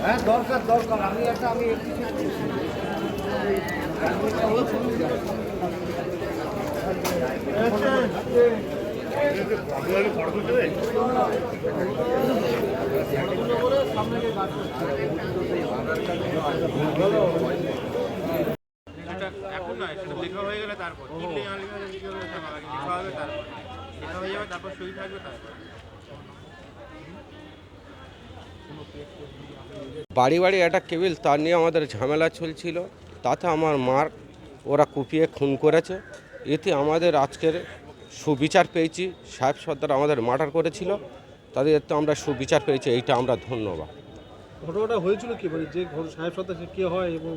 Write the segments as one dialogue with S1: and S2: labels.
S1: হ্যাঁ দরকার দরকার আমি একটা আমি
S2: এখন নয়, সেটা লেখা হয়ে গেলে তারপর। লেখা হবে তারপর। লেখা হয়ে যাবে তারপর সই থাকবে তারপর।
S3: বাড়ি বাড়ি একটা কেবিল তা নিয়ে আমাদের ঝামেলা চলছিল। তাতে আমার মার ওরা কুপিয়ে খুন করেছে। এতে আমাদের আজকের সুবিচার পেয়েছি সাহেব সর্দার আমাদের মার্ডার করেছিল। তাদের তো আমরা সুবিচার পেয়েছি এইটা আমরা ধন্যবাদ।
S4: ঘটনাটা হয়েছিল কি? মানে যে ঘর সাহেব সত্তা সে কে হয় এবং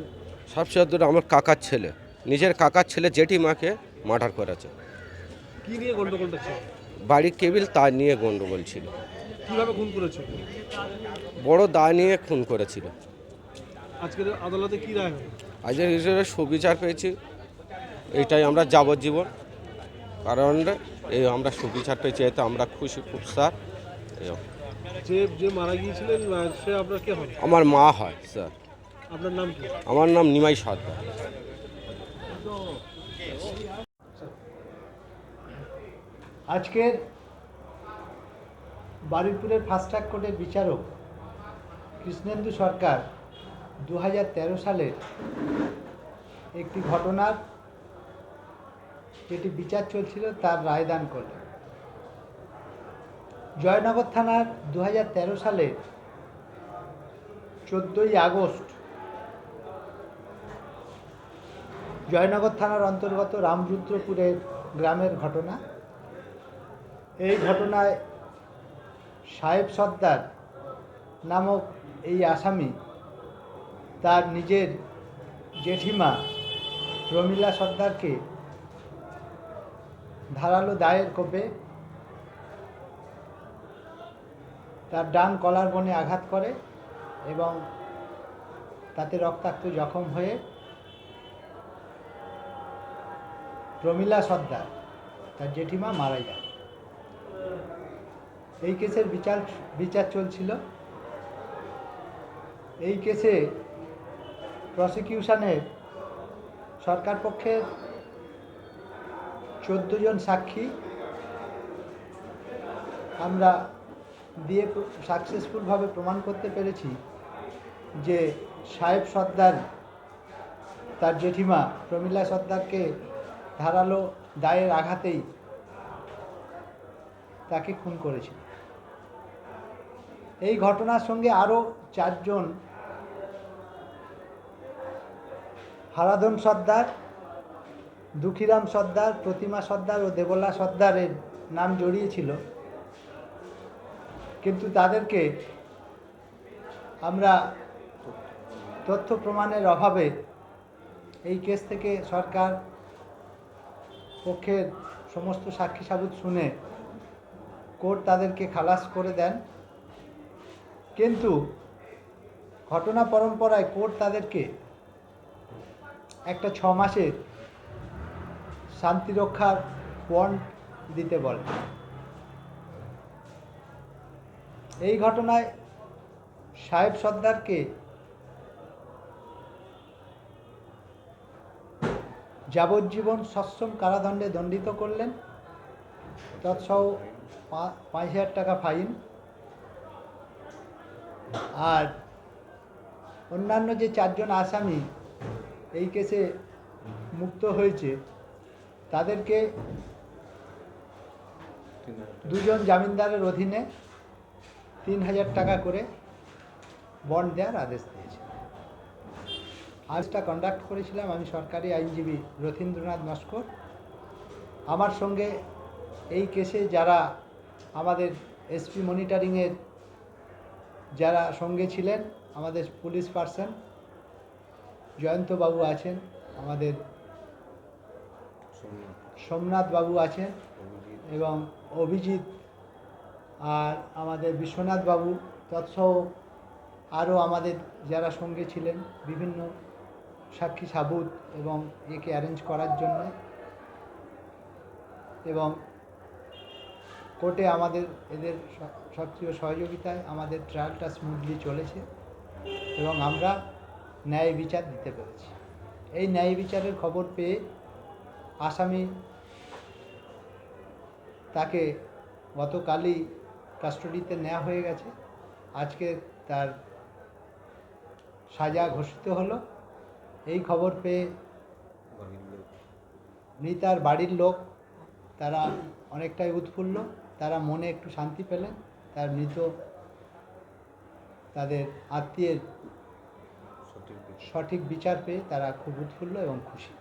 S3: সাহেব সর্দার আমার কাকার ছেলে। নিজের কাকার ছেলে জেঠিমাকে মার্ডার করেছে।
S4: কি নিয়ে গন্ডগোলটা ছিল
S3: বাড়ির কেবিল তার নিয়ে গন্ডগোল ছিল।
S4: কীভাবে খুন করেছে?
S3: বড় দা নিয়ে খুন করেছিল।
S4: আজকের আদালতে কি রায়
S3: হিসেবে সুবিচার পেয়েছি। এটাই আমরা যাবজ্জীবন। কারণ এই আমরা সুবিচার পেয়েছি এতে আমরা খুশি খুব স্যার।
S4: যে যে মারা গিয়েছিলেন সে আপনার কে হয়?
S3: আমার মা হয় স্যার।
S4: আপনার নাম কি?
S3: আমার নাম নিমাই সর্দার।
S1: আজকের বারুইপুরের ফাস্ট ট্র্যাক কোর্টের বিচারক কৃষ্ণেন্দু সরকার দু হাজার তেরো সালের একটি ঘটনার যেটি বিচার চলছিল তার রায়দান করলেন। জয়নগর থানার দু সালে চোদ্দোই আগস্ট জয়নগর থানার অন্তর্গত রামরুদ্রপুরের গ্রামের ঘটনা। এই ঘটনায় সাহেব সর্দার নামক এই আসামি তার নিজের জেঠিমা প্রমীলা সর্দারকে ধারালো দায়ের কোপে তার ডান কলার বনে আঘাত করে এবং তাতে রক্তাক্ত জখম হয়ে প্রমীলা সর্দার, তার জেঠিমা মারা যায় এই কেসের বিচার বিচার চলছিল। এই কেসে প্রসিকিউশনের সরকার পক্ষের চোদ্দ জন সাক্ষী। আমরা দিয়ে সাকসেসফুলভাবে প্রমাণ করতে পেরেছি যে সাহেব সর্দার, তার জেঠিমা প্রমিলা সর্দারকে ধারালো দায়ের আঘাতেই তাকে খুন করেছিল এই ঘটনার সঙ্গে আরও চারজন হারাধন সর্দার, দুঃখীরাম সর্দার, প্রতিমা সর্দার ও দেবলা সর্দারের নাম জড়িয়েছিল। কিন্তু তাদেরকে আমরা তথ্য প্রমাণের অভাবে এই কেস থেকে সরকার পক্ষের সমস্ত সাক্ষী সাবুত শুনে কোর্ট তাদেরকে খালাস করে দেন। কিন্তু ঘটনা পরম্পরায় কোর্ট তাদেরকে একটা ছ মাসের শান্তিরক্ষার বন্ড দিতে বলে। এই ঘটনায় সাহেব সর্দারকে যাবজ্জীবন সশ্রম কারাদণ্ডে দণ্ডিত করলেন। তৎসহ পাঁচ হাজার টাকা ফাইন। আর অন্যান্য যে চারজন আসামি এই কেসে মুক্ত হয়েছে, তাদেরকে দুজন জামিনদারের অধীনে তিন হাজার টাকা করে বন্ড দেওয়ার আদেশ দিয়েছে। আজটা কন্ডাক্ট করেছিলাম আমি সরকারি আইনজীবী রথীন্দ্রনাথ নস্কর। আমার সঙ্গে এই কেসে যারা আমাদের এসপি মনিটরিংয়ের যারা সঙ্গে ছিলেন, আমাদের পুলিশ পার্সন, জয়ন্তবাবু আছেন, আমাদের সোমনাথ বাবু আছেন এবং অভিজিৎ আর আমাদের বিশ্বনাথ বাবু, তৎসহ আরও আমাদের যারা সঙ্গে ছিলেন, বিভিন্ন সাক্ষী সাবুত এবং একে অ্যারেঞ্জ করার জন্য এবং কোর্টে আমাদের এদের সক্রিয় সহযোগিতায় আমাদের ট্রায়ালটা স্মুথলি চলেছে এবং আমরা ন্যায় বিচার দিতে পেরেছি। এই ন্যায় বিচারের খবর পেয়ে আসামি তাকে গতকালই কাস্টডিতে নেওয়া হয়ে গেছে। আজকে তার সাজা ঘোষিত হলো। এই খবর পেয়ে মৃতার বাড়ির লোক তারা অনেকটাই উৎফুল্ল। তারা মনে একটু শান্তি পেলেন তার মৃত তাদের আত্মীয়ের সঠিক বিচার পেয়ে তারা খুব উৎফুল্ল এবং খুশি।